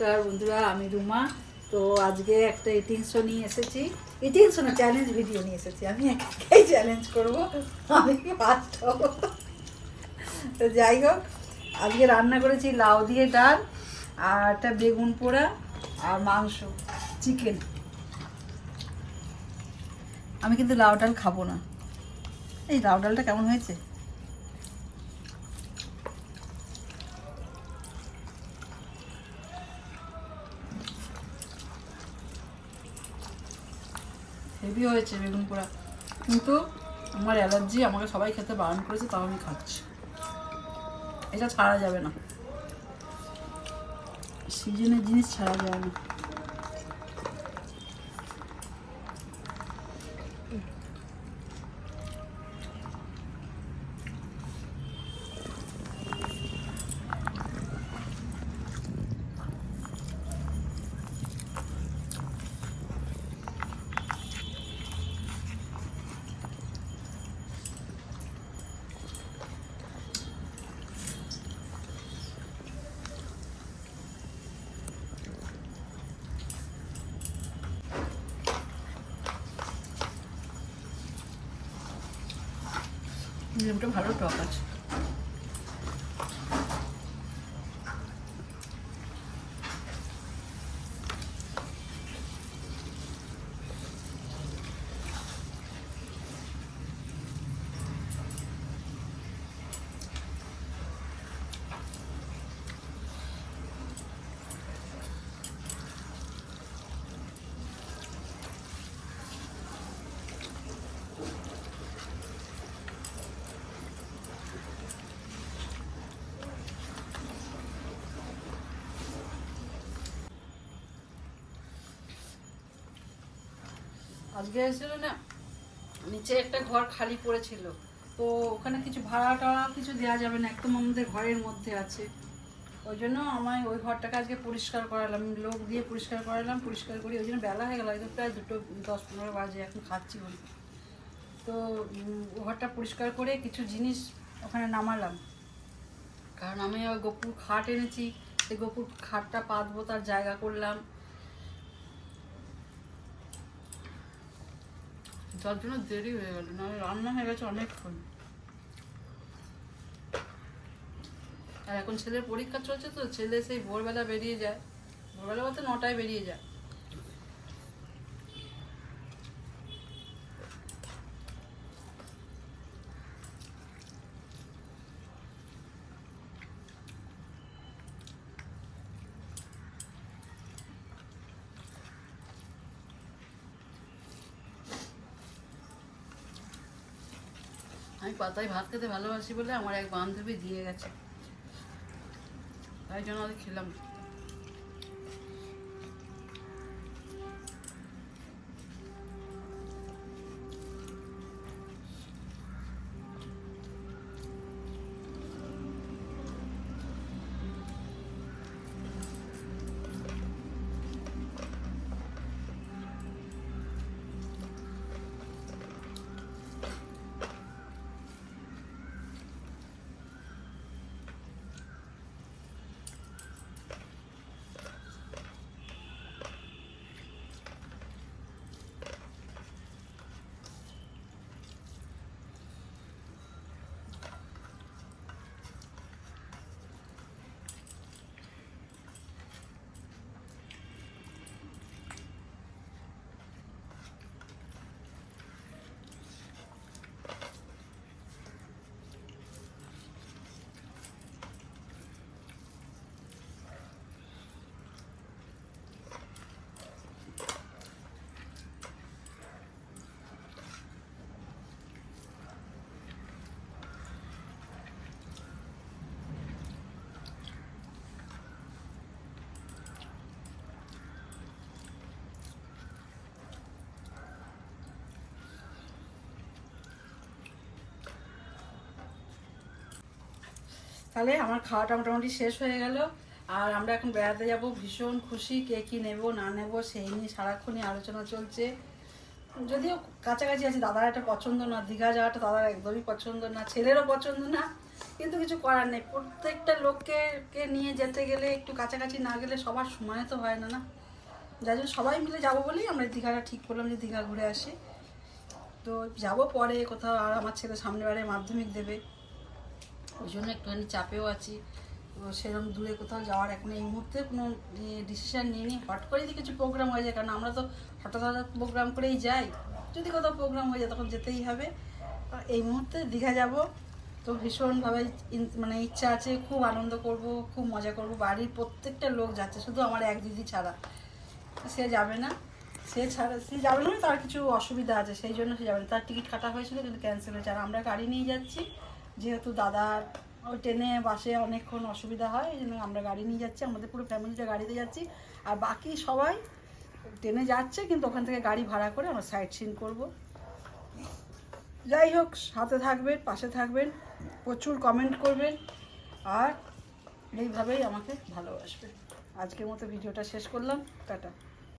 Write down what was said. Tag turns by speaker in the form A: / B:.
A: নমস্কার বন্ধুরা, আমি রুমা। তো আজকে একটা ইটিং শো নিয়ে এসেছি। ইটিং শো না চ্যালেঞ্জ ভিডিও নিয়ে এসেছি। আমি একাই চ্যালেঞ্জ করব। আমি ফার্স্ট হব। তো যাই হোক, আজকে রান্না করেছি লাউ দিয়ে ডাল, আর একটা বেগুন পোড়া, আর মাংস চিকেন আমি কিন্তু লাউ ডাল খাব না। এই লাউ ডালটা কেমন হয়েছে? হেভি হয়েছে বেগুন পোড়া। কিন্তু আমার অ্যালার্জি, আমাকে সবাই খেতে বারণ করেছে, তাও আমি খাচ্ছি। এটা ছাড়া যাবে না। সিজনের জিনিস ছাড়া যাবে না। 요즘 좀 가볍게 와가지고 আজকে এসেছিল না, নিচে একটা ঘর খালি পড়েছিল। তো ওখানে কিছু ভাড়া টাড়া কিছু দেওয়া যাবে না, একদম আমাদের ঘরের মধ্যে আছে। ওই জন্য আমায় ওই ঘরটাকে আজকে পরিষ্কার করালাম, লোক দিয়ে পরিষ্কার করালাম, পরিষ্কার করি, ওই জন্য বেলা হয়ে গেল একদম প্রায় দুটো, দশ পনেরো বাজে, এখন খাচ্ছি বলি তো ঘরটা পরিষ্কার করে কিছু জিনিস ওখানে নামালাম। কারণ আমি ওই গোপুর খাট এনেছি, সেই গোপুর খাটটা পাতবো, তার জায়গা করলাম। যার জন্য দেরি হয়ে গেল না রান্না হয়ে গেছে অনেকক্ষণ। আর এখন ছেলের পরীক্ষা চলছে তো, ছেলে সেই ভোরবেলা বেরিয়ে যায়। ভোরবেলা বলতে নটায় বেরিয়ে যায়। আমি পাতায় ভাত খেতে ভালোবাসি বলে আমার এক বান্ধবী দিয়ে গেছে। তাই জন্য আমি খেলাম। তাহলে আমার খাওয়াটা মোটামুটি শেষ হয়ে গেল। আর আমরা এখন বেড়াতে যাব, ভীষণ খুশি কে কী নেব, না নেব, সেই নিয়ে সারাক্ষণই আলোচনা চলছে। যদিও কাছাকাছি আছে, দাদার একটা পছন্দ না, দীঘা যাওয়াটা দাদার একদমই পছন্দ না, ছেলেরও পছন্দ না, কিন্তু কিছু করার নেই। প্রত্যেকটা লোককে, কে নিয়ে যেতে গেলে, একটু কাছাকাছি না গেলে সবার সময় তো হয় না না। যার জন্য সবাই মিলে যাব বলেই আমরা দীঘাটা ঠিক করলাম যে দীঘা ঘুরে আসি। তো যাব পরে, কোথাও আর আমার ছেলে সামনে বারে মাধ্যমিক দেবে। ওই জন্য একটুখানি চাপেও আছি। সেরকম দূরে কোথাও যাওয়ার এখন এই মুহূর্তে কোনো ডিসিশন নিয়ে নিই হট করে যদি কিছু প্রোগ্রাম হয়ে যায়, কারণ আমরা তো হঠাৎ হঠাৎ প্রোগ্রাম করেই যাই। যদি কোথাও প্রোগ্রাম হয়ে যায় তখন যেতেই হবে। এই মুহূর্তে দীঘা যাব। তো ভীষণভাবে মানে ইচ্ছা আছে, খুব আনন্দ করব, খুব মজা করব। বাড়ির প্রত্যেকটা লোক যাচ্ছে, শুধু আমার এক দিদি ছাড়া। সে যাবে না। সে ছাড়া, সে যাবে না তার কিছু অসুবিধা আছে, সেই জন্য সে যাবে না। তার টিকিট কাটা হয়েছিল, কিন্তু ক্যান্সেল হয়েছে। আর আমরা গাড়ি নিয়ে যাচ্ছি। যেহেতু দাদার ওই ট্রেনে, বাসে অনেকক্ষণ অসুবিধা হয়, এই আমরা গাড়ি নিয়ে যাচ্ছি, আমাদের পুরো ফ্যামিলিটা গাড়িতে যাচ্ছি। আর বাকি সবাই ট্রেনে যাচ্ছে, কিন্তু ওখান থেকে গাড়ি ভাড়া করে আমরা সাইট সিন করব। যাই হোক, সাথে থাকবেন, পাশে থাকবেন, প্রচুর কমেন্ট করবেন, আর এইভাবেই আমাকে ভালোবাসবেন। আজকের মতো ভিডিওটা শেষ করলাম, টাটা।